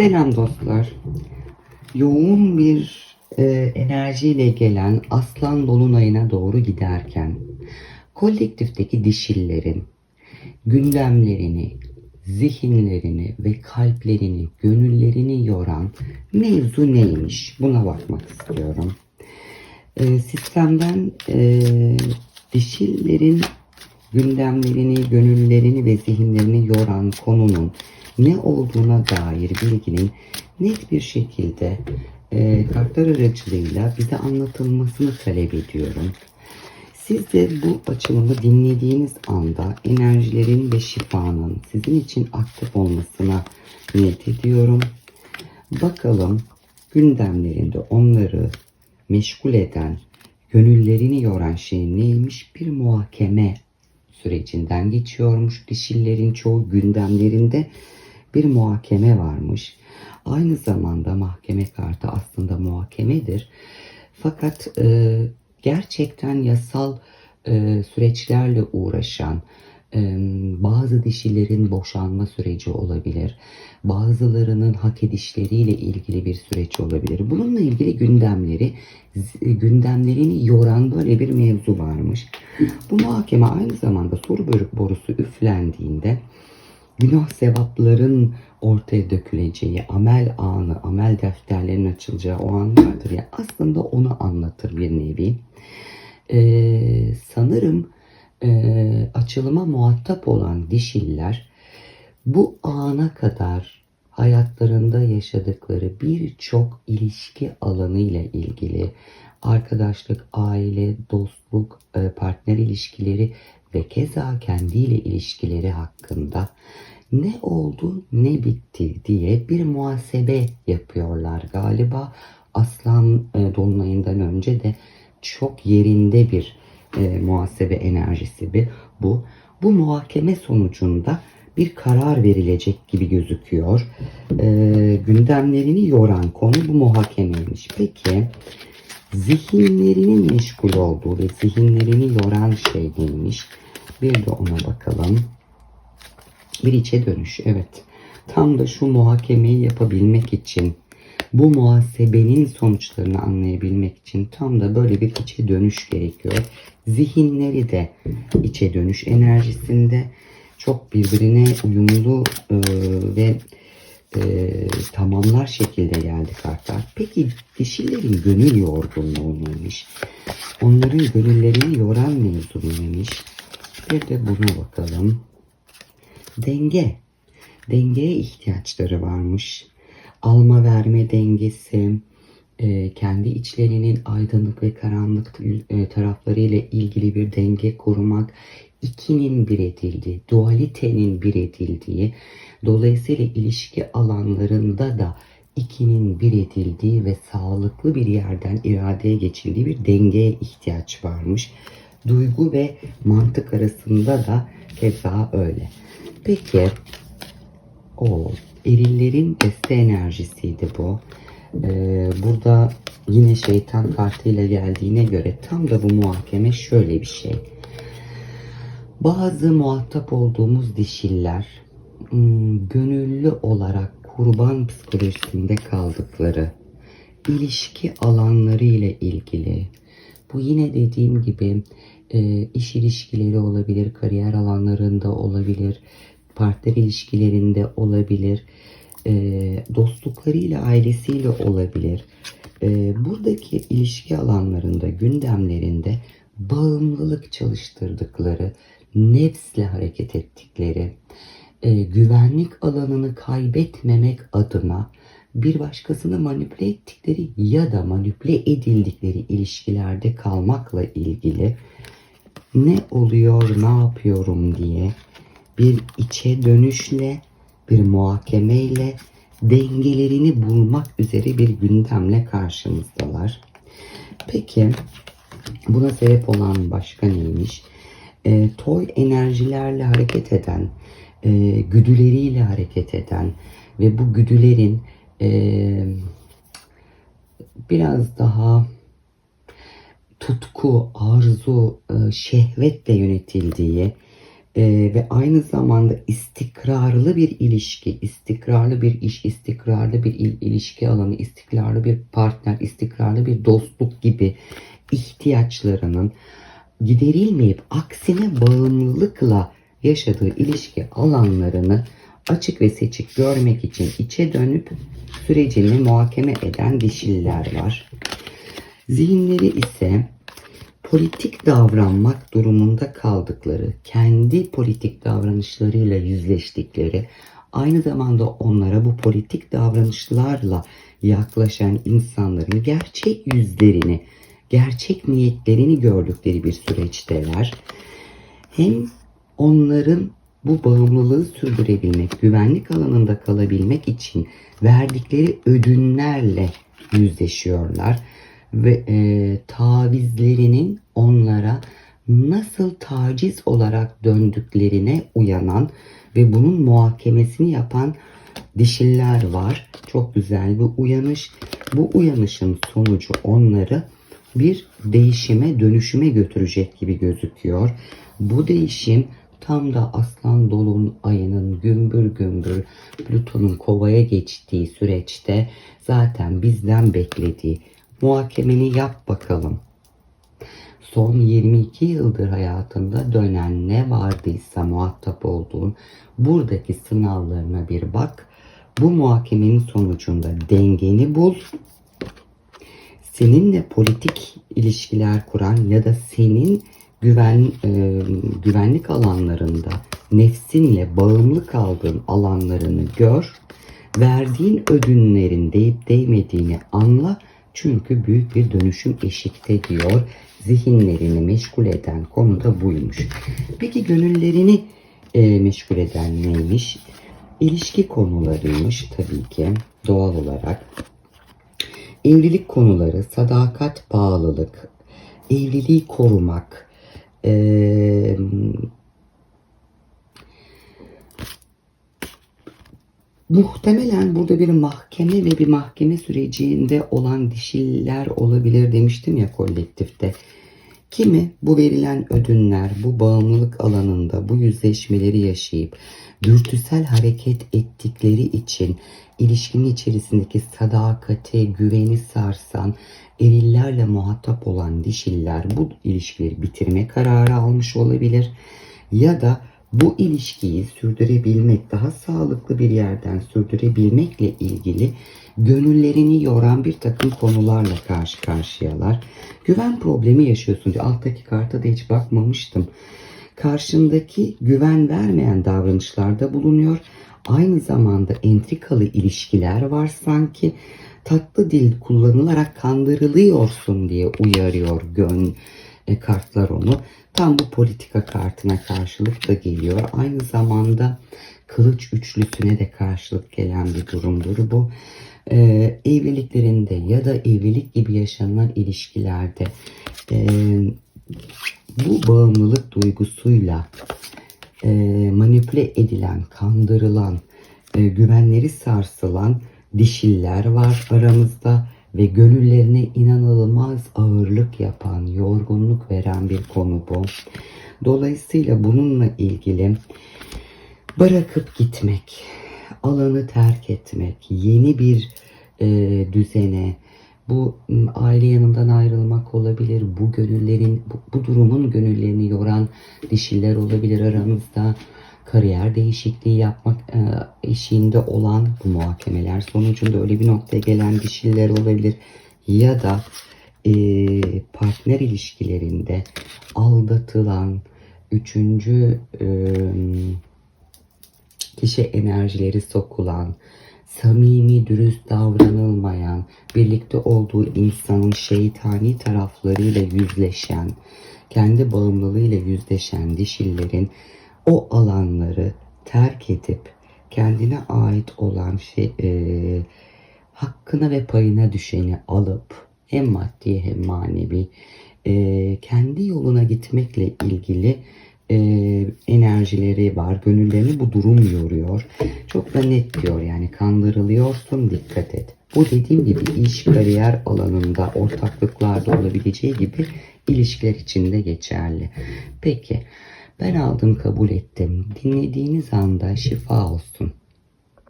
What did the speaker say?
Selam dostlar. Yoğun bir e, enerjiyle gelen Aslan Dolunay'ına doğru giderken kolektifteki dişillerin gündemlerini, zihinlerini ve kalplerini, gönüllerini yoran mevzu neymiş? Buna bakmak istiyorum. E, sistemden e, dişillerin gündemlerini, gönüllerini ve zihinlerini yoran konunun ne olduğuna dair bilginin net bir şekilde e, kartlar aracılığıyla bize anlatılmasını talep ediyorum. Siz de bu açılımı dinlediğiniz anda enerjilerin ve şifanın sizin için aktif olmasına niyet ediyorum. Bakalım gündemlerinde onları meşgul eden, gönüllerini yoran şey neymiş? Bir muhakeme sürecinden geçiyormuş. Dişillerin çoğu gündemlerinde bir muhakeme varmış. Aynı zamanda mahkeme kartı aslında muhakemedir. Fakat e, gerçekten yasal e, süreçlerle uğraşan e, bazı dişilerin boşanma süreci olabilir. Bazılarının hak edişleriyle ilgili bir süreç olabilir. Bununla ilgili gündemleri, z- gündemlerini yoran böyle bir mevzu varmış. Bu muhakeme aynı zamanda soru borusu üflendiğinde günah sevapların ortaya döküleceği, amel anı, amel defterlerinin açılacağı o an vardır ya aslında onu anlatır bir nevi. Ee, sanırım e, açılıma muhatap olan dişiller bu ana kadar hayatlarında yaşadıkları birçok ilişki alanı ile ilgili arkadaşlık, aile, dostluk, e, partner ilişkileri ve keza kendiyle ilişkileri hakkında ne oldu ne bitti diye bir muhasebe yapıyorlar galiba. Aslan e, dolunayından önce de çok yerinde bir e, muhasebe enerjisi bir bu. Bu muhakeme sonucunda bir karar verilecek gibi gözüküyor. E, gündemlerini yoran konu bu muhakemeymiş. Peki zihinlerinin meşgul olduğu ve zihinlerini yoran şey neymiş? Bir de ona bakalım. Bir içe dönüş. Evet. Tam da şu muhakemeyi yapabilmek için bu muhasebenin sonuçlarını anlayabilmek için tam da böyle bir içe dönüş gerekiyor. Zihinleri de içe dönüş enerjisinde çok birbirine uyumlu e, ve e, tamamlar şekilde geldi kartlar. Peki dişilerin gönül yorgunluğu neymiş? Onların gönüllerini yoran mevzu neymiş? Bir de buna bakalım. Denge. Dengeye ihtiyaçları varmış. Alma verme dengesi, e, kendi içlerinin aydınlık ve karanlık e, tarafları ile ilgili bir denge kurmak, ikinin bir edildiği, dualitenin bir edildiği, dolayısıyla ilişki alanlarında da ikinin bir edildiği ve sağlıklı bir yerden iradeye geçildiği bir dengeye ihtiyaç varmış. Duygu ve mantık arasında da keza öyle. Peki o erillerin deste enerjisiydi bu. Ee, burada yine şeytan kartıyla geldiğine göre tam da bu muhakeme şöyle bir şey. Bazı muhatap olduğumuz dişiller hmm, gönüllü olarak kurban psikolojisinde kaldıkları ilişki alanları ile ilgili bu yine dediğim gibi e, iş ilişkileri olabilir, kariyer alanlarında olabilir, partner ilişkilerinde olabilir, e, dostluklarıyla, ailesiyle olabilir. E, buradaki ilişki alanlarında, gündemlerinde bağımlılık çalıştırdıkları, nefsle hareket ettikleri, e, güvenlik alanını kaybetmemek adına bir başkasını manipüle ettikleri ya da manipüle edildikleri ilişkilerde kalmakla ilgili ne oluyor, ne yapıyorum diye bir içe dönüşle, bir muhakemeyle dengelerini bulmak üzere bir gündemle karşımızdalar. Peki buna sebep olan başka neymiş? E, toy enerjilerle hareket eden, e, güdüleriyle hareket eden ve bu güdülerin e, biraz daha tutku, arzu, e, şehvetle yönetildiği Ee, ve aynı zamanda istikrarlı bir ilişki, istikrarlı bir iş, istikrarlı bir il- ilişki alanı, istikrarlı bir partner, istikrarlı bir dostluk gibi ihtiyaçlarının giderilmeyip aksine bağımlılıkla yaşadığı ilişki alanlarını açık ve seçik görmek için içe dönüp sürecini muhakeme eden dişiller var. Zihinleri ise politik davranmak durumunda kaldıkları, kendi politik davranışlarıyla yüzleştikleri, aynı zamanda onlara bu politik davranışlarla yaklaşan insanların gerçek yüzlerini, gerçek niyetlerini gördükleri bir süreçteler. Hem onların bu bağımlılığı sürdürebilmek, güvenlik alanında kalabilmek için verdikleri ödünlerle yüzleşiyorlar ve e, tavizlerinin onlara nasıl taciz olarak döndüklerine uyanan ve bunun muhakemesini yapan dişiller var. Çok güzel bir uyanış. Bu uyanışın sonucu onları bir değişime, dönüşüme götürecek gibi gözüküyor. Bu değişim tam da aslan dolun ayının gümbür gümbür Plüton'un kovaya geçtiği süreçte zaten bizden beklediği muhakemeni yap bakalım. Son 22 yıldır hayatında dönen ne vardıysa muhatap olduğun buradaki sınavlarına bir bak. Bu muhakemenin sonucunda dengeni bul. Seninle politik ilişkiler kuran ya da senin güven e, güvenlik alanlarında nefsinle bağımlı kaldığın alanlarını gör. Verdiğin ödünlerin deyip değmediğini anla. Çünkü büyük bir dönüşüm eşikte diyor. Zihinlerini meşgul eden konu da buymuş. Peki gönüllerini e, meşgul eden neymiş? İlişki konularıymış tabii ki doğal olarak. Evlilik konuları, sadakat, bağlılık, evliliği korumak, eee, muhtemelen burada bir mahkeme ve bir mahkeme sürecinde olan dişiller olabilir demiştim ya kolektifte. Kimi bu verilen ödünler, bu bağımlılık alanında bu yüzleşmeleri yaşayıp dürtüsel hareket ettikleri için ilişkinin içerisindeki sadakate, güveni sarsan, erillerle muhatap olan dişiller bu ilişkileri bitirme kararı almış olabilir. Ya da bu ilişkiyi sürdürebilmek, daha sağlıklı bir yerden sürdürebilmekle ilgili gönüllerini yoran bir takım konularla karşı karşıyalar. Güven problemi yaşıyorsun diyor. Alttaki karta da hiç bakmamıştım. Karşındaki güven vermeyen davranışlarda bulunuyor. Aynı zamanda entrikalı ilişkiler var sanki. Tatlı dil kullanılarak kandırılıyorsun diye uyarıyor gön e, kartlar onu. Tam bu politika kartına karşılık da geliyor. Aynı zamanda kılıç üçlüsüne de karşılık gelen bir durumdur bu. Ee, evliliklerinde ya da evlilik gibi yaşanılan ilişkilerde e, bu bağımlılık duygusuyla e, manipüle edilen, kandırılan, e, güvenleri sarsılan dişiller var aramızda ve gönüllerine inanılmaz ağırlık yapan, yorgunluk veren bir konu bu. Dolayısıyla bununla ilgili bırakıp gitmek, alanı terk etmek, yeni bir e, düzene, bu aile yanından ayrılmak olabilir, bu gönüllerin, bu, bu durumun gönüllerini yoran dişiller olabilir aramızda kariyer değişikliği yapmak e, eşiğinde olan bu muhakemeler sonucunda öyle bir noktaya gelen dişiller olabilir ya da e, partner ilişkilerinde aldatılan üçüncü e, kişi enerjileri sokulan samimi, dürüst davranılmayan, birlikte olduğu insanın şeytani taraflarıyla yüzleşen, kendi bağımlılığıyla yüzleşen dişillerin o alanları terk edip kendine ait olan şey e, hakkına ve payına düşeni alıp hem maddi hem manevi e, kendi yoluna gitmekle ilgili e, enerjileri var. Gönüllerini bu durum yoruyor. Çok da net diyor yani kandırılıyorsun dikkat et. Bu dediğim gibi iş kariyer alanında ortaklıklarda olabileceği gibi ilişkiler için de geçerli. Peki Ben aldım kabul ettim. Dinlediğiniz anda şifa olsun.